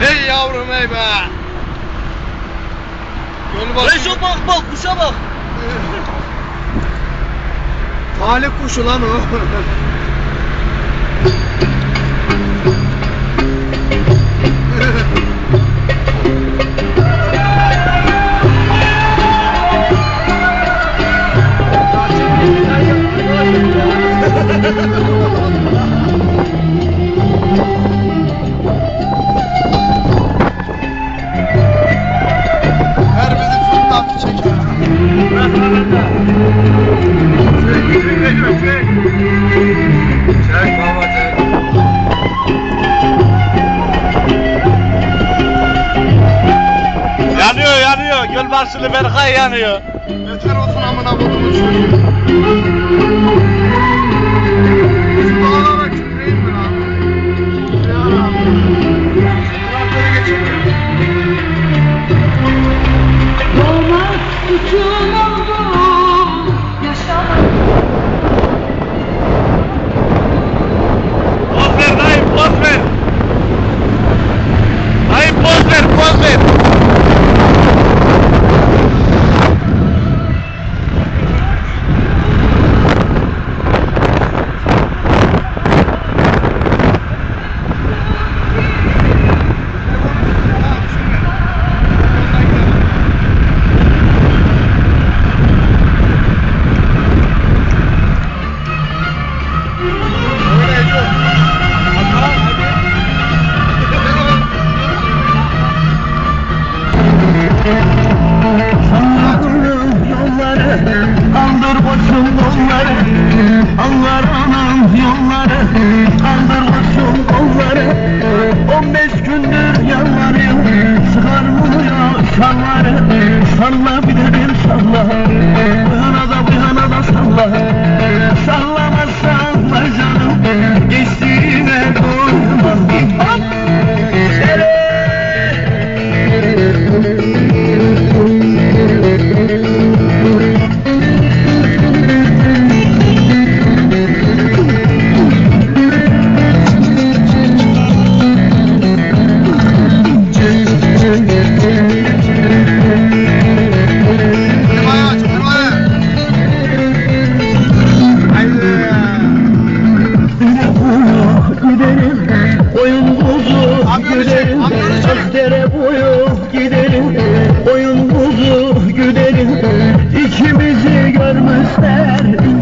Hey yavrum hey be. Gölbaşı. Reşo bak bak kuşa bak. Talih kuşu lan o. Gölbaşılı Berkay yanıyor. Yeter olsun amına kodumun.